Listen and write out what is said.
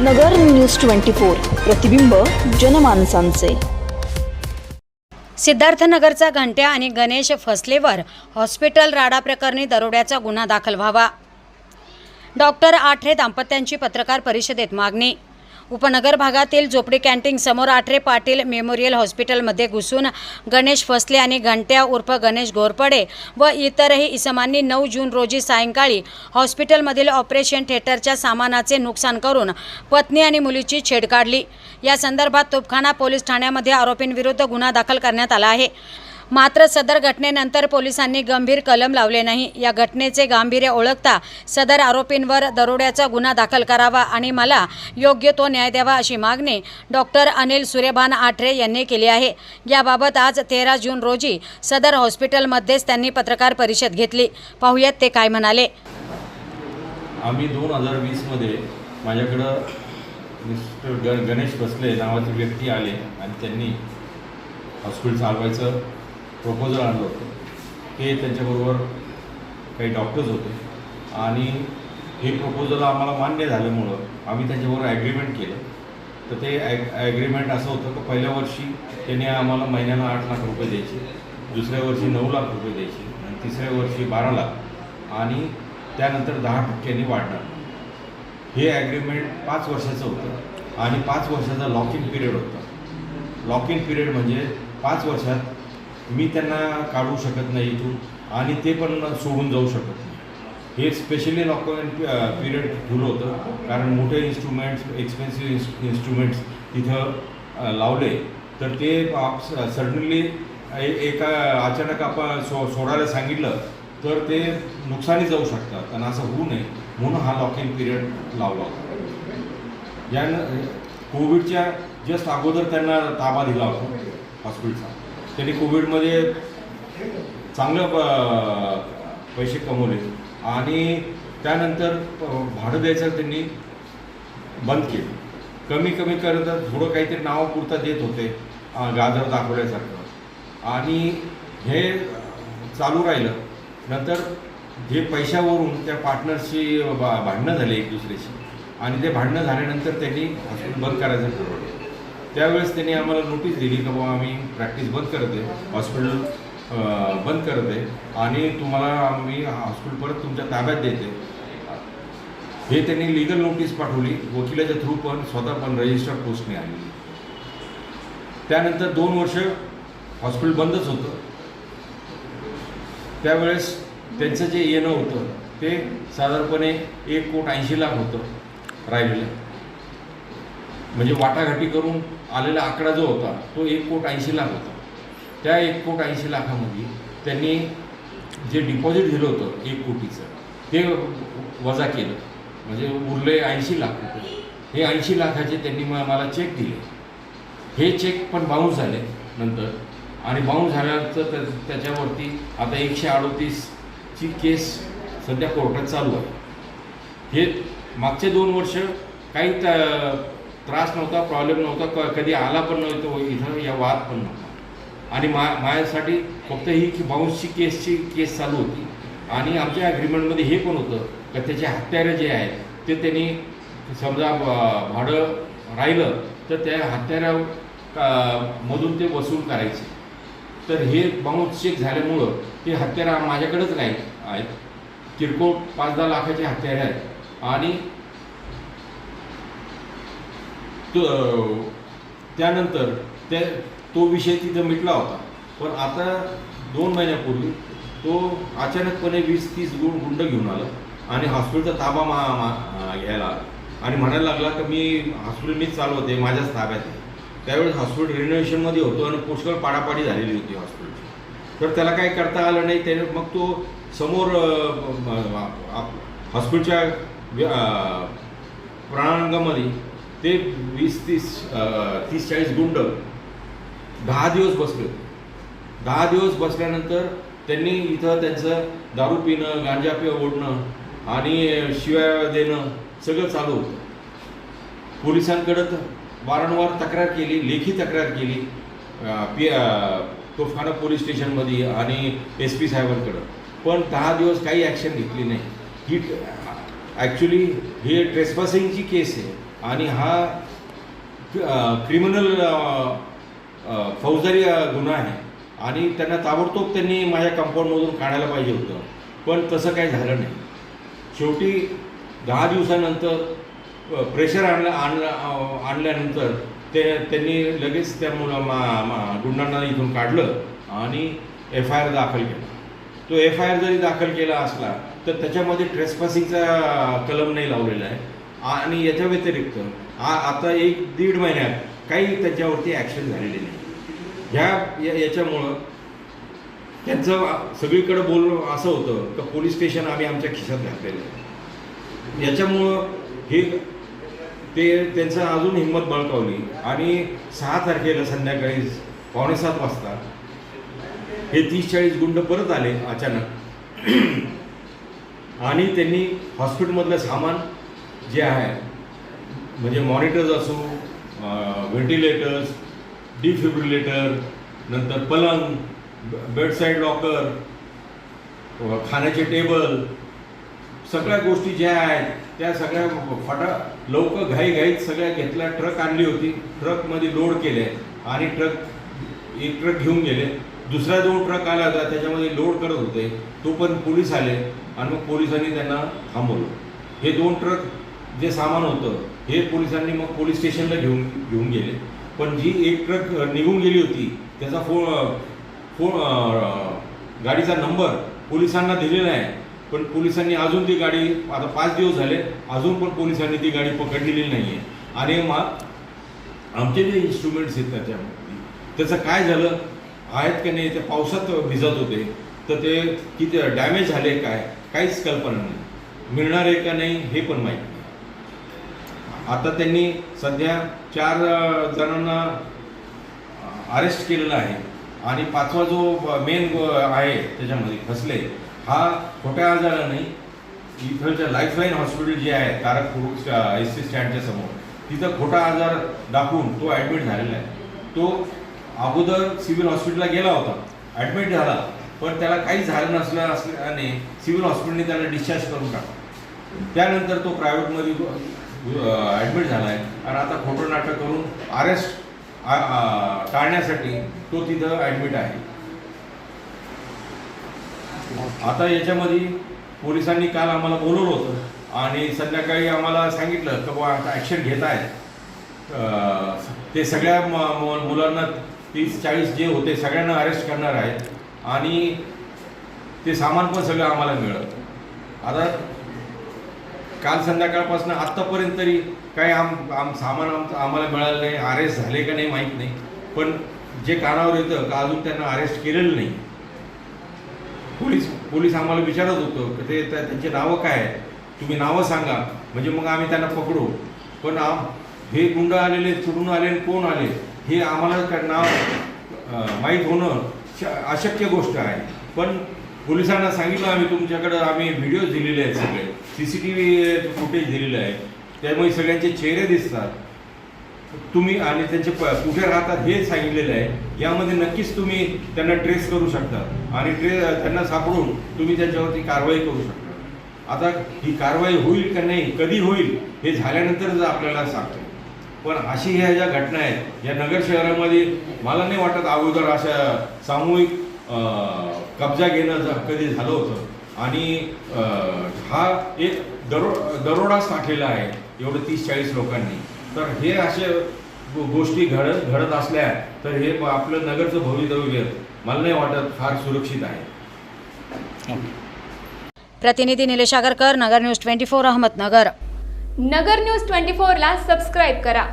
नगर news twenty four प्रतिबिंब जनमानसांचे. सिद्धार्थनगरचा घंट्या आणि Ganesh फसलेवर hospital राडा प्रकरणी दरोड्याचा गुन्हा दाखल व्हावा. डॉक्टर आठरे दाम्पत्यांची पत्रकार परिषदेत मागणी उपनगर भागातील झोपडी कॅन्टीन समोर आठरे पाटील मेमोरियल हॉस्पिटलमध्ये घुसून गणेश फसले आणि घंट्या उर्फ गणेश घोरपडे व इतरही इसमांनी नऊ जून रोजी सायंकाळी हॉस्पिटलमधील ऑपरेशन थिएटरच्या सामानाचे नुकसान करून पत्नी आणि मुलीची छेड काढली. या संदर्भात तोपखाना पोलीस ठाण्यामध्ये आरोपींविरुद्ध गुन्हा दाखल करण्यात आला आहे. मात्र सदर घटनेनंतर पोलिसांनी गंभीर कलम लावले नाही. या घटनेचे गांभीर्य ओळखता सदर आरोपींवर दरोड्याचा गुन्हा दाखल करावा आणि मला योग्य तो न्याय द्यावा अशी मागणी डॉक्टर अनिल सूर्यभान आठरे यांनी केली आहे. याबाबत आज तेरा जून रोजी सदर हॉस्पिटलमध्येच त्यांनी पत्रकार परिषद घेतली. पाहुयात ते काय म्हणाले. आम्ही दोन हजार वीसमध्ये माझ्याकडं मिस्टर ग गणेश बसले नावाचे व्यक्ती आले आणि त्यांनी हॉस्पिटल चालवायचं प्रपोजल आणलं होतं. ते त्यांच्याबरोबर काही डॉक्टर्स होते. आणि हे प्रपोजल आम्हाला मान्य झाल्यामुळं आम्ही त्यांच्याबरोबर ॲग्रीमेंट केलं. तर ते ॲग ॲग्रीमेंट असं होतं की पहिल्या वर्षी त्यांनी आम्हाला महिन्याला आठ लाख रुपये द्यायचे दुसऱ्या वर्षी नऊ लाख रुपये द्यायचे आणि तिसऱ्या वर्षी बारा लाख. आणि त्यानंतर दहा टक्क्यांनी वाढणार. हे ॲग्रीमेंट पाच वर्षाचं होतं. आणि पाच वर्षाचा लॉक इन पिरियड होता. लॉक इन पिरियड म्हणजे पाच वर्षात मी त्यांना काढू शकत नाही इथून आणि ते पण सोडून जाऊ शकत नाही. हे स्पेशली लॉकडाऊन पिरियड ठेवलं होतं. कारण मोठे इन्स्ट्रुमेंट्स एक्सपेन्सिव्ह इन्स्ट्रुमेंट्स तिथं लावले. तर ते सडनली एका अचानक आपण सो सोडायला सांगितलं तर ते नुकसानी जाऊ शकतात. आणि असं होऊ नये म्हणून हा लॉक इन पिरियड लावला होता. यानं कोविडच्या जस्ट अगोदर त्यांना ताबा दिला होता हॉस्पिटलचा. त्यांनी कोविडमध्ये चांगलं पैसे कमवले. आणि त्यानंतर भाडं द्यायचं त्यांनी बंद केलं. कमी कमी करत थोडं काहीतरी नावापुरता देत होते गाजर दाखवल्यासारखं. आणि हे चालू राहिलं. नंतर जे पैशावरून त्या पार्टनरशी बा भांडणं झाले एक दुसऱ्याशी. आणि ते भांडणं झाल्यानंतर त्यांनी हॉस्पिटल बंद करायचं ठरवलं. त्यावेळेस त्यांनी आम्हाला नोटीस दिली की बाबा आम्ही प्रॅक्टिस बंद करत आहे. हॉस्पिटल बंद करत आहे. आणि तुम्हाला आम्ही हॉस्पिटल परत तुमच्या ताब्यात देते हे त्यांनी लिगल नोटीस पाठवली. वकिलाच्या थ्रू पण स्वतः पण रजिस्टर पोस्टने आली. त्यानंतर दोन वर्ष हॉस्पिटल बंदच होतं. त्यावेळेस त्यांचं जे येणं होतं ते साधारणपणे एक कोट ऐंशी लाख होतं राहिलेलं. म्हणजे वाटाघाटी करून आलेला आकडा जो होता तो एक कोट ऐंशी लाख होता. त्या एक कोट ऐंशी लाखामध्ये त्यांनी जे डिपॉझिट दिलं होतं एक कोटीचं ते वजा केलं. म्हणजे उरले ऐंशी लाख रुपये. हे ऐंशी लाखाचे त्यांनी मला चेक दिले. हे चेक पण बाउन्स झाले नंतर. आणि बाउन्स झाल्यानंतर त्या- त्याच्यावरती आता एकशे अडोतीसची केस सध्या कोर्टात चालू आहे. हे मागचे दोन वर्ष काही त्या त्रास नव्हता प्रॉब्लेम नव्हता क कधी आला पण नव्हतो इथं या वाद पण नव्हता. आणि मा माझ्यासाठी फक्त ही की बाउन्सची केसची केस चालू होती. आणि आमच्या ॲग्रीमेंटमध्ये हे पण होतं का त्याचे हत्यारं जे आहेत ते त्यांनी समजा भाडं राहिलं तर त्या हत्याऱ्या का- मधून ते वसूल करायचे. तर हे बाउन्स चेक झाल्यामुळं ते हत्यारा माझ्याकडेच नाही आहेत. किरकोळ पाच दहा लाखाचे हत्यारे आहेत. आणि तो त्यानंतर त्या तो विषय तिथं मिटला होता. पण आता दोन महिन्यापूर्वी तो अचानकपणे वीस तीस गुण गुंड घेऊन आला आणि हॉस्पिटलचा ताबा मा मा- घ्यायला आला. आणि म्हणायला लागला की मी हॉस्पिटल मीच चालवते माझ्याच ताब्यात आहे. त्यावेळेस हॉस्पिटल रिनोव्हेशनमध्ये होतो आणि पुष्कळ पाडापाडी झालेली होती हॉस्पिटलची. तर त्याला काही करता आलं नाही त्याने मग तो समोर आप- हॉस्पिटलच्या व्य- ते वीस तीस तीस चाळीस गुंड दहा दिवस बसले. होते दहा दिवस बसल्यानंतर त्यांनी इथं त्यांचं दारू पिणं गांजा पे ओढणं आणि शिव्या देणं सगळं चालू होतं. पोलिसांकडं वारंवार तक्रार केली लेखी तक्रार केली पी तोफखाना पोलीस स्टेशनमध्ये आणि एस पी साहेबांकडं. पण दहा दिवस काही ॲक्शन घेतली नाही. ही ॲक्च्युली ही ट्रेसपासिंगची केस आहे. आणि हा क्रिमिनल फौजदारी गुन्हा आहे. आणि त्यांना ताबडतोब त्यांनी माझ्या कंपाऊंडमधून काढायला पाहिजे होतं. पण तसं काही झालं नाही. शेवटी दहा दिवसानंतर प्रेशर आणलं आणलं आणल्यानंतर ते त्यांनी लगेच त्या मुला मा मा गुंडांना इथून काढलं आणि एफ आय आर दाखल केला. तो एफ आय आर जरी दाखल केला असला तर त्याच्यामध्ये ट्रेसपासिंगचा कलम नाही लावलेला आहे. आणि याच्या व्यतिरिक्त आ आता एक दीड महिन्यात काही त्याच्यावरती ॲक्शन झालेली नाही. ह्या या- याच्यामुळं त्यांचं सगळीकडे बोलणं असं होतं का पोलीस स्टेशन आम्ही आमच्या खिशात घातलेलं याच्यामुळं हे ते त्यांचं अजून हिंमत बळकावली. आणि सहा तारखेला संध्याकाळी पावणेसात वाजता हे तीस चाळीस गुंड परत आले अचानक. आणि त्यांनी हॉस्पिटलमधलं सामान जे आहे म्हणजे मॉनिटर्स असो व्हेंटिलेटर्स डिफिब्रिलेटर नंतर पलंग बेडसाईड लॉकर खाण्याचे टेबल सगळ्या गोष्टी ज्या आहेत त्या सगळ्या फटा लवकर घाईघाईत सगळ्या घेतल्या ट्रक आणली होती ट्रकमध्ये लोड केले आणि ट्रक एक ट्रक घेऊन गेले. दुसरा दोन ट्रक आला होता त्याच्यामध्ये लोड करत होते. तो पण पोलीस आले आणि मग पोलिसांनी त्यांना थांबवलं. हे दोन ट्रक जे सामान होतं हे पोलिसांनी मग पोलीस स्टेशनला घेऊन घेऊन गेले. पण जी एक ट्रक निघून गेली होती त्याचा फो फोन गाडीचा नंबर पोलिसांना दिलेला आहे. पण पोलिसांनी अजून ती गाडी आता पाच दिवस झाले अजून पण पोलिसांनी ती गाडी पकडलेली नाही आहे आणि मग आमचे जे इन्स्ट्रुमेंट्स आहेत त्याच्यामध्ये त्याचं काय झालं? आहेत का नाही? ते पावसात भिजत होते. तर ते किती डॅमेज झाले काय? काहीच कल्पना नाही. मिळणार आहे का नाही हे पण माहीत नाही. आता त्यांनी सध्या चार जणांना अरेस्ट केलेला आहे. आणि पाचवा जो मेन आहे त्याच्यामध्ये फसले हा खोट्या आजाराने इथलच्या लाईफलाईन हॉस्पिटल जे आहे तारकपूर एस सी स्टँडच्या समोर तिथं खोटा आजार दाखवून तो ॲडमिट झालेला आहे. तो अगोदर सिव्हिल हॉस्पिटलला गेला होता ॲडमिट झाला पण त्याला काहीच झालं नसलं असल्याने सिव्हिल हॉस्पिटलने त्याला डिस्चार्ज करून टाकला. त्यानंतर तो प्रायव्हेटमध्ये ॲडमिट झाला आहे आणि आता खोटं नाटक करून अरेस्ट टाळण्यासाठी तो तिथं ॲडमिट आहे. आता याच्यामध्ये पोलिसांनी काल आम्हाला बोलवलं होतं आणि संध्याकाळी आम्हाला सांगितलं की बाबा आता ॲक्शन घेत आहेत. ते सगळ्या मुलांना तीस चाळीस जे होते सगळ्यांना अरेस्ट करणार आहेत. आणि ते सामान पण सगळं आम्हाला मिळत आता काल संध्याकाळपासून आत्तापर्यंत तरी काही आम आम सामान आमचं आम्हाला मिळालं नाही अरेस्ट झाले का नाही माहीत नाही. पण जे कानावर येतं का अजून त्यांना अरेस्ट केलेलं नाही. पोलीस पोलीस आम्हाला विचारत होतं की ते त्या- त्यांची नावं काय आहेत? तुम्ही नावं सांगा. म्हणजे मग आम्ही त्यांना पकडू. पण आम हे गुंड आलेले चुडून आले आणि कोण आले हे आम्हाला नाव माहीत होणं श- अशक्य गोष्ट आहे. पण पोलिसांना सांगितलं आम्ही तुमच्याकडं आम्ही व्हिडिओ दिलेले आहेत सगळे. C C T V footage दिलेलं आहे. त्यामुळे सगळ्यांचे चेहरे दिसतात. तुम्ही आणि त्यांचे प कुठे राहतात हे सांगितलेलं आहे. यामध्ये नक्कीच तुम्ही त्यांना ट्रेस करू शकता. आणि ट्रे त्यांना सापडून तुम्ही त्यांच्यावरती कारवाई करू शकता. आता ही कारवाई होईल का नाही कधी होईल हे झाल्यानंतरच आपल्याला सांगतो. पण अशी ह्या ज्या घटना आहेत या नगर शहरामध्ये मला नाही वाटत अगोदर अशा सामूहिक कब्जा घेणं ज- कधी झालं होतं. आणि हा एक दरो दरोडाच टाकलेला आहे एवढं तीस चाळीस लोकांनी. तर हे असे गोष्टी घडत घडत असल्या तर हे आपलं नगरचं भवितव्य मला नाही वाटत फार सुरक्षित आहे. प्रतिनिधी Nilesh Agarkar Nagar news twenty four Ahmednagar. Nagar news twenty फोरला सबस्क्राईब करा.